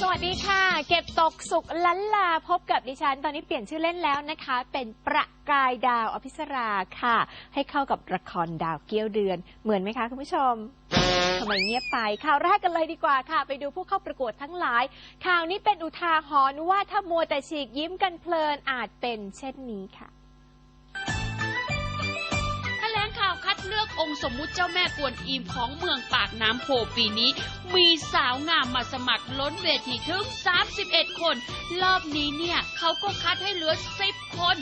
สวัสดีค่ะ เก็บตกสุขล้นลาพบกับดิฉัน ตอนนี้เปลี่ยนชื่อเล่นแล้วนะคะ เป็นประกายดาวอภิสราค่ะ ให้เข้ากับละครดาวเกี้ยวเดือน เหมือนไหมคะคุณผู้ชมทำไมเงียบไปข่าวแรกกันเลยดีกว่าค่ะ ไปดูผู้เข้าประกวดทั้งหลาย ข่าวนี้เป็นอุทาหรณ์ว่าถ้ามัวแต่ฉีกยิ้มกันเพลินอาจเป็นเช่นนี้ค่ะ สมมุติเจ้าแม่กวนอิมของเมืองปากน้ำโพปีนี้ มีสาวงามมาสมัครล้นเวทีถึง 31 คน รอบนี้เนี่ยเขาก็คัดให้เหลือ 10 คน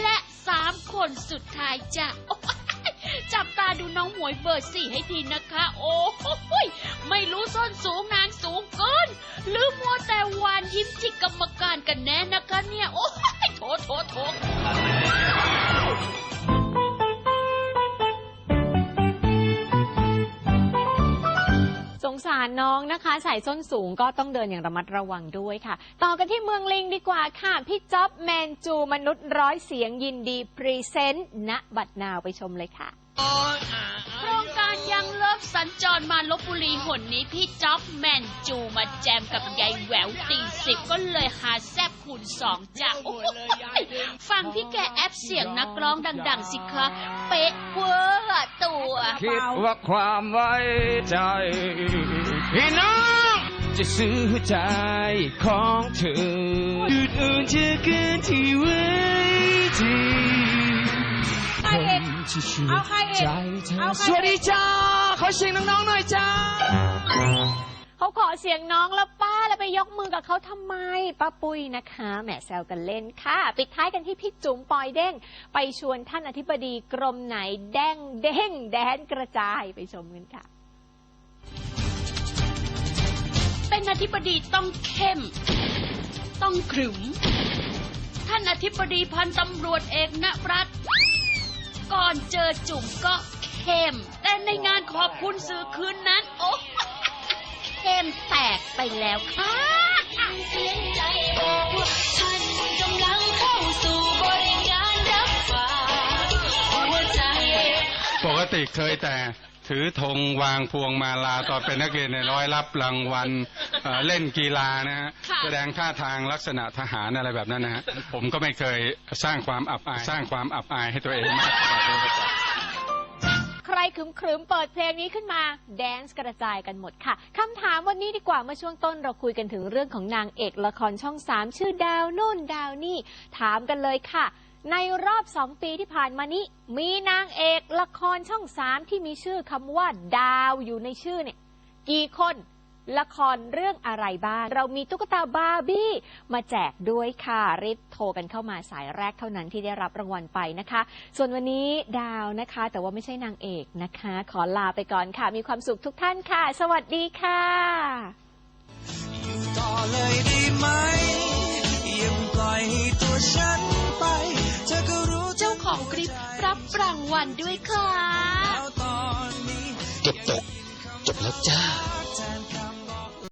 และ 3 คนสุดท้ายจ้ะจับตาดูน้องหมวยเบอร์สี่ให้ทีนะคะ โอ้โหยไม่รู้ส้นสูงนางสูงเกิน หรือมัวแต่วานยิ้มจิกกรรมการกันแน่นะคะเนี่ย โอ้ยโถโถโถ งสารน้องนะคะ ใส่ส้นสูงก็ต้องเดินอย่างระมัดระวังด้วยค่ะ ต่อกันที่เมืองลิงดีกว่าค่ะ พี่จ๊อบแมนจูมนุษย์ร้อยเสียงยินดี พรีเซนต์ณบัดนาวไปชมเลยค่ะ โครงการยังเลิฟสัญจรมาลบบุรีหนนี้พี่จ๊อบแมนจูมาแจมกับยายแหววตีสิบก็เลยหาแซบคูณสองจ้ะโอ้โหฟังพี่แกแอปเสียงนักร้องดัง ๆ สิคะ เป๊ะเวอร์ตัว คิดว่าความไว้ใจ พี่น้องจะซื้อหัวใจของเธอดูดอื่นจะเกินที่ไว้ทีใครอีกผมจะช่วยเอาใครอีกใจเธอเอาใครอีกสวัสดีจ้าขอเสียงน้องๆหน่อยจ้าเขาขอเสียงน้องแล้วป้าแล้วไปยกมือกับเขาทำไมป้าปุ้ยนะคะแหมแซวกันเล่นค่ะ ปิดท้ายกันที่พี่จุ๋มปอยเด้ง ไปชวนท่านอธิบดีกรมไหนแด้งเด้งแดนกระจายไปชมกันค่ะ เป็นอธิบดีต้องเข้ม ต้องขรึม ท่านอธิบดีพันตำรวจเอกณรัตน์ก่อนเจอจุ่มก็เข้ม แต่ในงานขอบคุณสื่อคืนนั้น โอ้ เข้มแตกไปแล้วค่ะเสียงใจบอกว่าท่านกำลังเข้าสู่บริการรับฝากหัวใจ ปกติเคยแต่ถือธงวางพวงมาลาตอนเป็นนักเรียนในร้อยรับรางวัลเอ่อเล่นกีฬานะฮะค่ะ แสดงท่าทางลักษณะทหารอะไรแบบนั้นนะฮะผมก็ไม่เคยสร้างความอับอาย สร้างความอับอายให้ตัวเองมากกว่า รขึมขรึมๆเปิดเพลงนี้ขึ้นมาแดนซ์กระจายกันหมดค่ะคำถามวันนี้ดีกว่าเมื่อช่วงต้นเราคุยกันถึงเรื่องของนางเอกละครช่องสามชื่อดาวโน่นดาวนี่ ถามกันเลยค่ะ ในรอบสองปีที่ผ่านมานี้ มีนางเอกละครช่องสามที่มีชื่อคำว่าดาวอยู่ในชื่อเนี่ย กี่คน ละครเรื่องอะไรบ้าง เรามีตุ๊กตาบาร์บี้มาแจกด้วยค่ะรีบโทรกันเข้ามาสายแรกเท่านั้นที่ได้รับรางวัลไปนะคะ ส่วนวันนี้ดาวนะคะ แต่ว่าไม่ใช่นางเอกนะคะ ขอลาไปก่อนค่ะ มีความสุขทุกท่านค่ะ สวัสดีค่ะต่อเลยได้ไหมอย่าปล่อยให้ตัวฉันไปเธอก็รู้เจ้าของคลิปรับรางวัลด้วยค่ะ แล้วตอนนี้เก็บตกจบแล้วจ้าแทนคำ